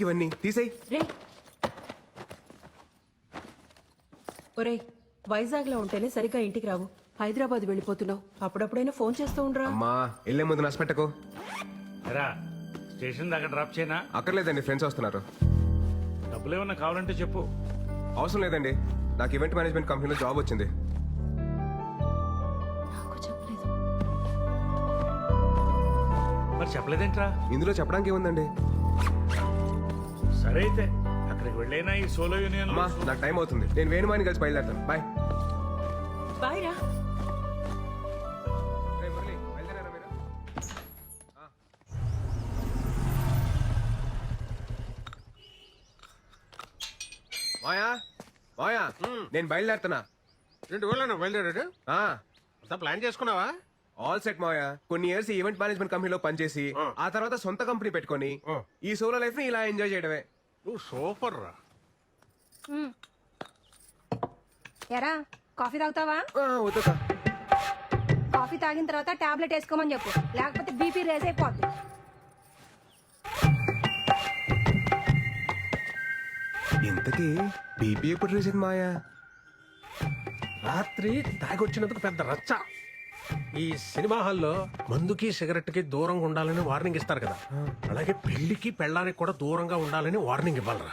ఎందుకు ఇవన్నీ తీసేయ్. రే ఒరేయ్ వైజాగ్లో ఉంటేనే సరిగ్గా ఇంటికి రావు. హైదరాబాద్ వెళ్ళిపోతున్నావు. అప్పుడప్పుడైనా ఫోన్ చేస్తూ ఉండరా? అమ్మా వెళ్ళే ముందు నష్టపెట్టకు రా స్టేషన్ దాకా డ్రాప్ చేయనా? అక్కర్లేదండి ఫ్రెండ్స్ వస్తున్నారు. డబ్బులు ఏమన్నా కావాలంటే చెప్పు. అవసరం లేదండి. నాకు ఈవెంట్ మేనేజ్మెంట్ కంపెనీలో జాబ్ వచ్చింది. నాకు చెప్పలేదు. మరి చెప్పలేదేంట్రా? ఇందులో చెప్పడానికి ఏముందండి? సరే అయితే అక్కడికి వెళ్ళైనా ఈ సోలో యూనియన్ అమ్మా నాకు టైం అవుతుంది. నేను వేణుమాని కలిసి బయలుదేరుతాను. బాయ్. బాయ్ రా. మాయా? మాయా? నేను బయలుదేరుతున్నా. రెండు ఊళ్ళో బయలుదేరాడు? ఆ, అంతా ప్లాన్ చేసుకున్నావా? All set Maya. కొన్ని ఇయర్స్ ఈవెంట్ మేనేజ్మెంట్ కంపెనీలో పనిచేసి ఆ. తర్వాత సొంత కంపెనీ పెట్టుకొని. ఈ సోలో లైఫ్ని ఇలా ఎంజాయ్ చేయడమే. నువ్వు సూపర్ రా. ఎరా కాఫీ తాగుతావా? ఆ, వద్దుకా. కాఫీ తాగిన తర్వాత టాబ్లెట్ వేసుకోమని చెప్పు. లేకపోతే బీపీ రేజ్ అయిపోద్ది. ఇంతకీ బీపీ ఎప్పుడు రేసింది మాయా? రాత్రి తాగొచ్చినందుకు పెద్ద రచ్చ. ఈ సినిమా హాల్లో మందుకి సిగరెట్కి దూరంగా ఉండాలని వార్నింగ్ ఇస్తారు కదా. అలాగే పెళ్ళికి పెళ్ళానికి కూడా దూరంగా ఉండాలని వార్నింగ్ ఇవ్వాలరా.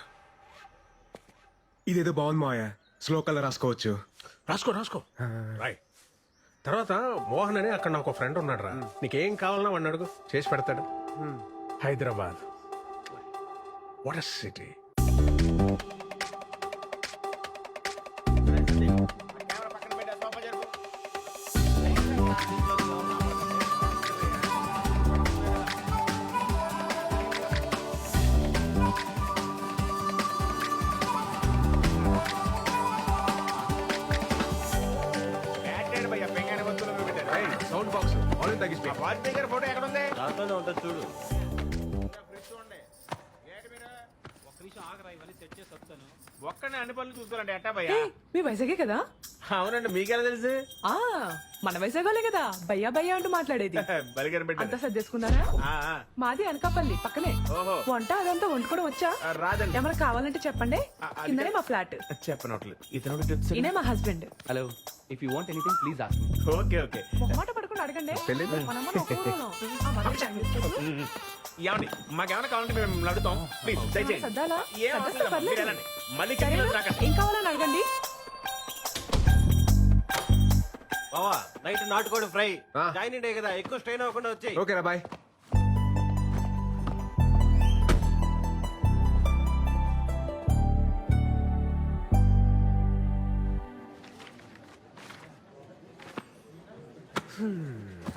ఇదేదో బాగుంది మాయా స్లో కలర్ రాసుకోవచ్చు. రాసుకో రాసుకో. రాయ్ తర్వాత మోహన్ అని అక్కడ నాకు ఫ్రెండ్ ఉన్నాడు రా నీకేం కావాలన్నా వాడిని అడుగు. చేసి పెడతాడు. హైదరాబాద్. వాట్ సిటీ ఫోటో ఎక్కడ ఉంది దాంట్లోనే ఉంటుంది చూడు. ఒక్కనే అన్ని పనులు చూసుకోవాలండి ఎట్టా భయ్యా? మీ వైజాగే కదా? అవునండి మీకెలా తెలుసు? ఆ మన వైజాగోలే కదా. భయ్యా భయ్యా అంటూ మాట్లాడేది. అంతా పెట్టారు సర్దేసుకున్నారా. మాది అనకాపల్లి పక్కనే. ఓహో. వంట అదంతా వండుకోవడం వచ్చా? ఆ, రాదండి. ఏమైనా కావాలంటే చెప్పండి. కిందనే మా ఫ్లాట్. చెప్పనట్లేదు ఇతను ఈయనే మా husband. Hello if you want anything please ask me okay okay. మొహమాట పడుకుని అడగండి తెలీదు. ఏమండి మాకేమైనా కావాలంటే మేము అడుగుతాం ప్లీజ్ దయచేయండి సర్దాలా? ఏం అవసరం సర్దేస్తే లేదు, పర్లేదు. మీరు వెళ్ళండి. మళ్ళీ సరేనా? కిందకి రాకండి. ఏం కావాలని అడగండి బావా నైట్ నాటుకోడి ఫ్రై ఆ. జాయిన్ డే కదా ఎక్కువ స్ట్రెయిన్ అవ్వకుండా వచ్చాయి ఓకేనా bye Hmm.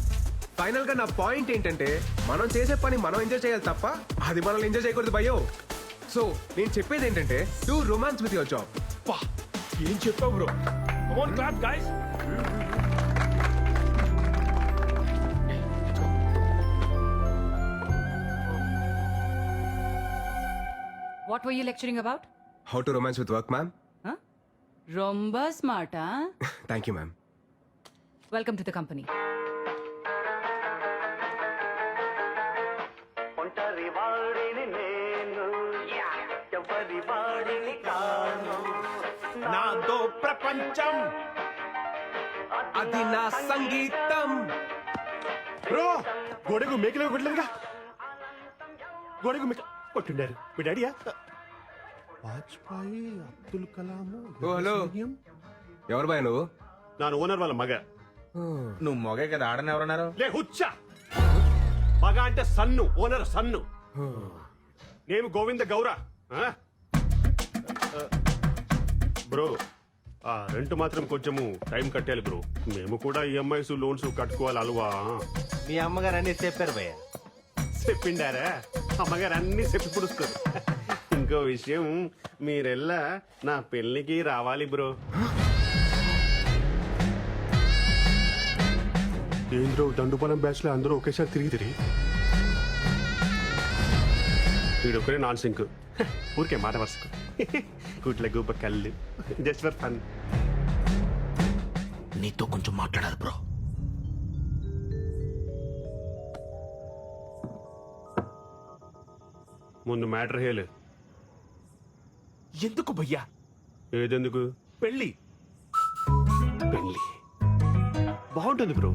ఫైనల్గా నా పాయింట్ ఏంటంటే మనం చేసే పని మనం ఎంజాయ్ చేయాలి తప్ప అది మనల్ని ఎంజాయ్ చేయకూడదు భయో సో నేను చెప్పేది ఏంటంటే do romance with your job పా ఏం చెప్పావు bro? Come on clap guys What were you lecturing about? How to romance with work ma'am Huh? Romba smart, huh? Thank you ma'am Welcome to the company. నాదో ప్రపంచం. అది నా సంగీతం. Bro గొడుగు మేకలు కొట్టలేదుగా గోడకు మీకు కొట్టిండారు. మీ డాడీయా? వాజ్పేయి అబ్దుల్ కలాం ఓ హలో. ఎవరు బాయ్ నువ్వు? నా ఓనర్ వాళ్ళ మగ. నువ్వు మొగే కదా ఆడని ఎవరన్నారు? లే హుచ్చా. మగ అంటే సన్ను ఓనర్ సన్ను. నేను గోవింద గౌర. బ్రో ఆ రెంట్ మాత్రం కొంచెము టైం కట్టాలి బ్రో. మేము కూడా ఈఎంఐస్ లోన్స్ కట్టుకోవాలి అలవా. మీ అమ్మగారు అన్ని చెప్పారు భయ్య. చెప్పిండారా? అమ్మగారు అన్ని చెప్పి పుడుస్తారు. ఇంకో విషయం మీరెల్లా నా పెళ్ళికి రావాలి బ్రో. ఏంద్రో దండుపాలెం బ్యాచ్లో అందరూ ఒకేసారి తిరిగి తిరిగి. వీడొకరే నాన్ సింక్. ఊరికే మాట వరుసకు. గుట్ల గుబ్బ కళ్ళు జస్ట్ ఫర్ ఫన్ నీతో కొంచెం మాట్లాడాలి బ్రో ముందు మ్యాటర్ హేలు ఎందుకు భయ్యా ఏదెందుకు పెళ్ళి పెళ్లి బాగుంటుంది బ్రో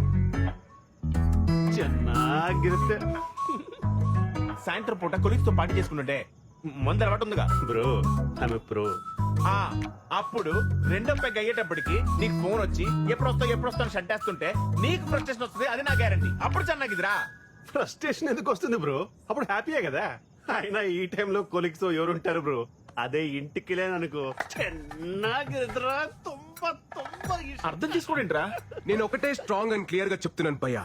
ಚೆನ್ನಾಗಿರುತ್ತೆ సాయంత్రం పూట కొలిక్స్ తో పార్టీ చేసుకుంటుంటే మందు అలవాటు ఉందిగా బ్రో ఆమె ప్రో ఆ అప్పుడు రెండో పెగ్ అయ్యేటప్పటికి నీకు ఫోన్ వచ్చి ఎప్పుడు వస్తావు ఎప్పుడు వస్తావు షంటేస్తుంటే నీకు ఫ్రస్ట్రేషన్ వస్తుంది అది నా గ్యారంటీ అప్పుడు చెన్నాకిదిరా ఫ్రస్ట్రేషన్ ఎందుకు వస్తుంది బ్రో? అప్పుడు హ్యాపీయే కదా? అయినా ఈ టైంలో కొలిక్స్ ఎవరుంటారు బ్రో? అదే ఇంటికి లేననుకో చెన్నాగిరిదిరా తుంబ తుంబ ఈ అర్థం చేసుకోండిరా. నేను ఒకటే స్ట్రాంగ్ అండ్ క్లియర్గా చెప్తున్నాను పయ్యా.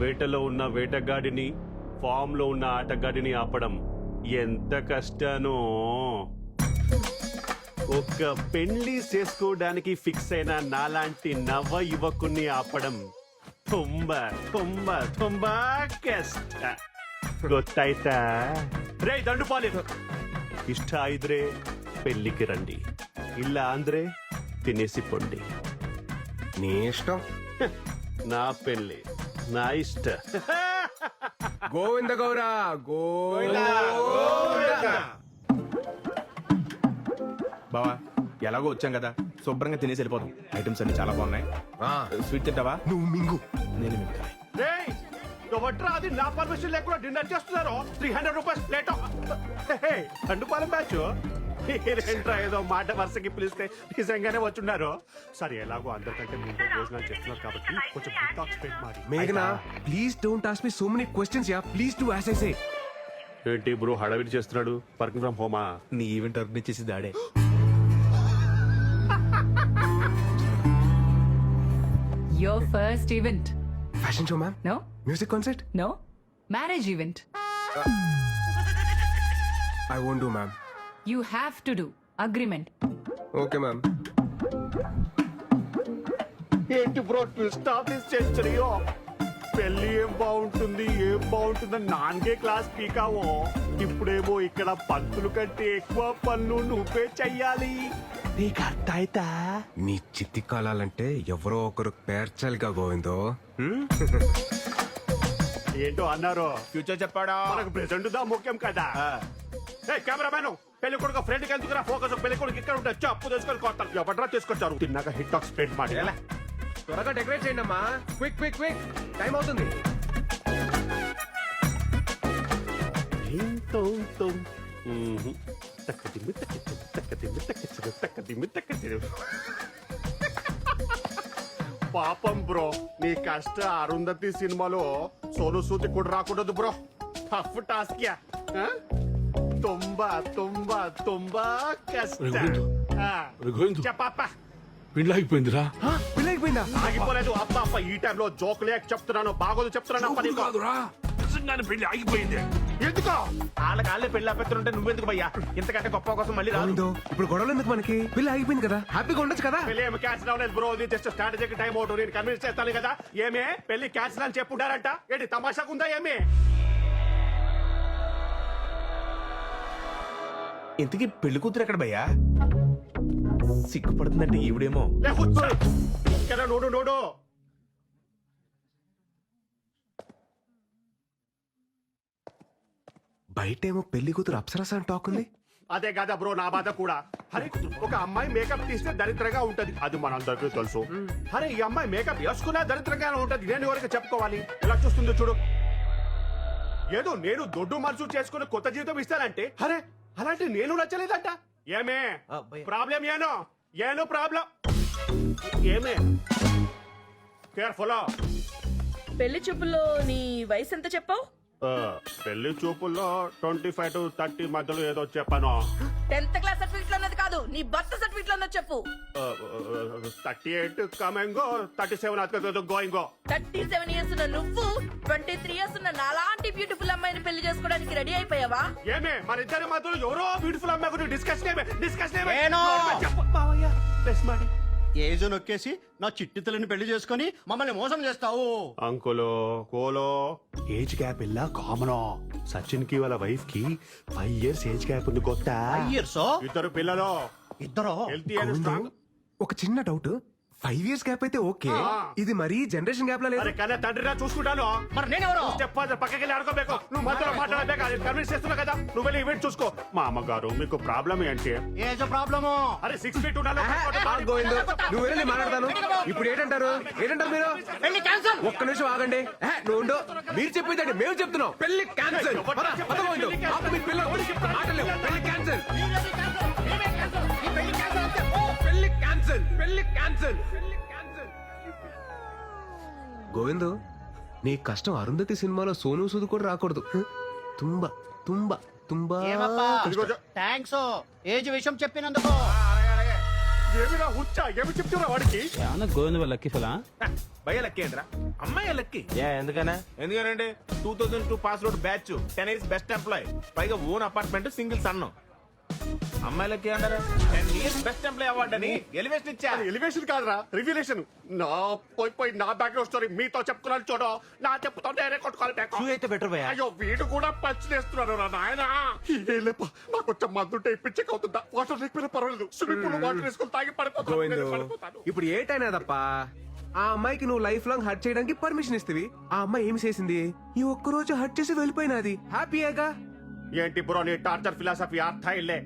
వేటలో ఉన్న వేటగాడిని ఫామ్ లో ఉన్న ఆటగాడిని ఆపడం ఎంత కష్టానో ఒక్క పెళ్లి చేసుకోవడానికి ఫిక్స్ అయిన నాలాంటి నవ యువకుణ్ణి ఆపడం ತುಂಬ ತುಂಬ ತುಂಬ ಕಷ್ಟ ಗೊತ್ತಾಯ್ತಾ ರೇ ದಂಡುಪಾಲಿ ಇಷ್ಟ ಇದ್ರೆ పెళ్లికి రండి ಇಲ್ಲ ಅಂದ್ರೆ తినేసి పొండి నీ ఇష్టం నా పెళ్లి నా ఇష్ట. గోవింద గౌరా గోవింద. బావా ఎలాగో వచ్చాం కదా. శుభ్రంగా తినేసి వెళ్ళిపోతాం ఐటమ్స్ అన్ని చాలా బాగున్నాయి. ఆ, స్వీట్ తింటావా? నువ్వు మింగు. నేను మిగతా. రేయ్ ఎవట్రా అది నా పర్మిషన్ లేకుండా డిన్నర్ చేస్తున్నారు? Three hundred rupees plate. Dandupalyam batch. ఏంట్రా ఏదో మాట వరుసకి పిలిస్తే నిజంగానే వచ్చున్నారు? సరే ఎలాగో అందరికంటే ముందే భోజనాలు చేస్తున్నారు కాబట్టి కొంచెం డిటాక్స్ పెట్టి మరి మేఘనా please don't ask me so many questions yeah please do as I say ఏంటి బ్రో హడావిడి చేస్తున్నాడు? వర్కింగ్ ఫ్రమ్ హోమా? నీ ఈవెంట్ ఆర్గనైజ్ చేసి దాడే Your first event. Fashion show ma'am No? Music concert No? Marriage event. I won't do ma'am You have to do. Agreement. Okay ma'am ఏంటి bro twist of this సెంచరీయో పెళ్ళి ఏం బాగుంటుంది ఏం బాగుంటుందని నాన్గే క్లాస్ పీకావో? ఇప్పుడేమో ఇక్కడ పంతులు కంటే ఎక్కువ పనులు నువ్వే చెయ్యాలి. నీకు అర్థమైతా నీ చిత్తి కాలాలంటే ఎవరో ఒకరు పేర్చాలిగా గోవిందో. ఏంటో అన్నారు? ఫ్యూచర్ చెప్పాడా? మనకు ప్రెసెంట్ దా ముఖ్యం కదా? ఏ కెమెరామెన్ పెళ్ళి కొడుకు ఫ్రెండ్కి ఎందుకురా ఫోకస్ పెళ్ళి కొడుకు ఇక్కడ ఉంటే అప్పు తెచ్చుకొని కొట్టాలి ఎవడరా తీసుకొచ్చారు? తిన్నాక హిట్ టాక్ స్ప్రెడ్ ಮಾಡಿ త్వరగా డెకరేట్ చేయండి అమ్మా. క్విక్ క్విక్ క్విక్ టైం అవుతుంది. పాపం బ్రో నీ కష్ట అరుంధతి సినిమాలో సోను సూది కూడా రాకూడదు బ్రో. టఫ్ టాస్క్ తుంబా తుంబా తుంబా కష్ట రఘువేంద్ర. ఆ. రఘువేంద్ర. చెప్పప్ప పెళ్ళి అయిపోయిందిరా పెళ్ళైపోయిందా ఆగిపోలేదు అప్ప అప్ప ఈ టైంలో జోక్ లేక చెప్తున్నాను బాగోదు చెప్తున్నాను అప్ప నీకు. కాదురా. నిజంగానే పెళ్ళి ఆగిపోయింది. ఎందుకో? వాళ్ళకి వాళ్ళే పెళ్ళి ఆపెత్తుంటే నువ్వెందుకు భయ్యా? ఇంతకంటే గొప్ప కోసం మళ్ళీ రాదు. ఇప్పుడు గొడవలు ఎందుకు మనకి? పెళ్ళి ఆగిపోయింది కదా. హ్యాపీగా ఉండొచ్చు కదా? పెళ్ళి ఏమి క్యాన్సిల్ అవ్వలేదు బ్రో ఇది జస్ట్ స్ట్రాటజీకి టైం అవుట్ నేను కన్విన్స్ చేస్తాను కదా. ఏమే? పెళ్ళి క్యాన్సిల్ అని చెప్పుంటారంట. ఏంటి తమాషాకు ఉందా ఏమి? ఇంతకీ పెళ్ళి కూతురు ఎక్కడ భయ్యా? సిగ్గుపడుతుందంటే ఈవిడేమో. Node node. బయటేమో పెళ్ళి కూతురు అప్సరస అని టాక్ ఉంది. అదే కదా బ్రో నా బాధ కూడా. అరే ఒక అమ్మాయి మేకప్ తీస్తే దరిద్రంగా ఉంటది. అది మనందరికీ తెలుసు. అరే ఈ అమ్మాయి మేకప్ వేసుకున్నా దరిద్రంగానే ఉంటది. నేను ఎవరికి చెప్పుకోవాలి? ఎలా చూస్తుందో చూడు. ఏదో నేను దొడ్డు మనసు చేసుకుని కొత్త జీవితం ఇస్తానంటే అరే అలాంటి నేను నచ్చలేదంట. ఏమే? ప్రాబ్లం ఏనో? ఏనో ప్రాబ్లం? ఏమే? కేర్ఫుల్. పెళ్ళి చూపుల్లో నీ వయసు ఎంత చెప్పావు? పెళ్ళి చూపుల్లో ట్వంటీ ఫైవ్ టు థర్టీ మధ్యలో ఏదో చెప్పాను. టెన్త్ క్లాస్ సర్టిఫికెట్లో ఉన్నది కాదు నీ బర్త్ సర్టిఫికెట్లో ఉన్నది చెప్పు థర్టీ ఎయిట్ కమెంగో థర్టీ సెవెన్ గోయింగో. థర్టీ సెవెన్ ఇయర్స్ ఉన్న నువ్వు ట్వంటీ త్రీ ఇయర్స్ ఉన్న నాలాంటి బ్యూటిఫుల్ అమ్మాయిని పెళ్ళి చేసుకోవడానికి రెడీ అయిపోయావా? ఏమే మన ఇద్దరి మధ్యలో ఎవరో బ్యూటిఫుల్ అమ్మాయి గురించి డిస్కషన్ ఏమే డిస్కషన్? ప్లస్ మరి ఏజ్ నొక్కేసి నా చిట్టి తల్లిని పెళ్ళి చేసుకొని మమ్మల్ని మోసం చేస్తావు. అంకులో కోలో. ఏజ్ గ్యాప్ ఇల్ల కామన్ సచిన్కి వాళ్ళ వైఫ్కి ఫైవ్ ఇయర్స్ ఏజ్ గ్యాప్ ఉంది కొత్త ఇయర్స్ ఇద్దరు పిల్లలు. ఇద్దరు? హెల్తీ అండ్ స్ట్రాంగ్ ఒక చిన్న డౌట్ ఫైవ్ ఇయర్స్ గ్యాప్ అయితే ఓకే. ఇది మరీ జనరేషన్ గ్యాప్ లా లేదు. కానీ తండ్రిరా చూసుకుంటాను. మరి నేనెవరు? స్టెప్ పక్కకి వెళ్ళి ఆడుకోಬೇಕು నువ్వు మధ్యలో మాట్లాడలేక అది కన్విన్స్ చేస్తున్నా కదా. నువ్వు వెళ్ళి ఈవెంట్ చూసుకో. మా అమ్మగారు మీకు ప్రాబ్లం ఏంటి? ఏజ్ ప్రాబ్లము అరే సిక్స్ ఫీట్ ఉండాలి గోవిందు నువ్వు వెళ్ళి నేను మాట్లాడతాను. ఇప్పుడు ఏంటంటారు? ఏంటంటారు మీరు? పెళ్ళి క్యాన్సల్ ఒక్క నిమిషం ఆగండి. నువ్వు ఉండు. మీరు చెప్పేదండి మేము చెప్తున్నాం. పెళ్ళి క్యాన్సిల్ పెళ్ళి క్యాన్సిల్ పెళ్ళి క్యాన్సిల్ పెళ్ళి క్యాన్సిల్ గోవిందు నీ కష్టం అరుంధతి సినిమాలో సోను సూద్ కూడా రాకూడదు. తుంబా తుంబా తుంబా కష్టం. థ్యాంక్స్ ఏజ్ విషయం చెప్పినందుకు. ఏమిరా హుచ్చా? ఏమి చెప్తున్నా వాడికి? భయ్య లక్కీ ఏంట్రా? అమ్మాయి లక్కీ? ఎందుకనా? ఎందుకనండి? Two thousand two pass out batch ten years best employee పైగా ఓన్ అపార్ట్మెంట్ సింగిల్ సన్ను అమ్మాయి లక్కీ అంటారా ten years best employee award అని ఎలివేషన్ ఇచ్చా ఎలివేషన్ కాదురా రివ్యులేషన్ నా పోయి పోయి నా బ్యాక్గ్రౌండ్ స్టోరీ మీతో చెప్పుకున్నాను చూడు. నా చెప్పుతో నేనే కొట్టుకోవాలి back. అయితే బెటర్ భయ్య. అయ్యో వీడు కూడా పచ్చి చేస్తున్నాడు రా నాయన. లేప నాకు కొంచెం మందుంటే పిచ్చిక్ అవుతుందా వాటర్ లేకపోయినా పర్వాలేదు. స్విమ్మింగ్ పూల్ వాటర్ వేసుకొని తాగి పడిపోతాను నేను పడిపోతాను. ఇప్పుడు ఏటైనా తప్ప ఆ అమ్మాయికి నువ్వు లైఫ్ లాంగ్ హర్ట్ చేయడానికి పర్మిషన్ ఇస్తవి. ఆ అమ్మాయి ఏం చేసింది? ఈ ఒక్క రోజు హర్ట్ చేసి వెళ్ళిపోయినది. హ్యాపీయేగా ఏంటి బ్రో నీ టార్చర్ ఫిలాసఫీ అర్థ ఇల్లే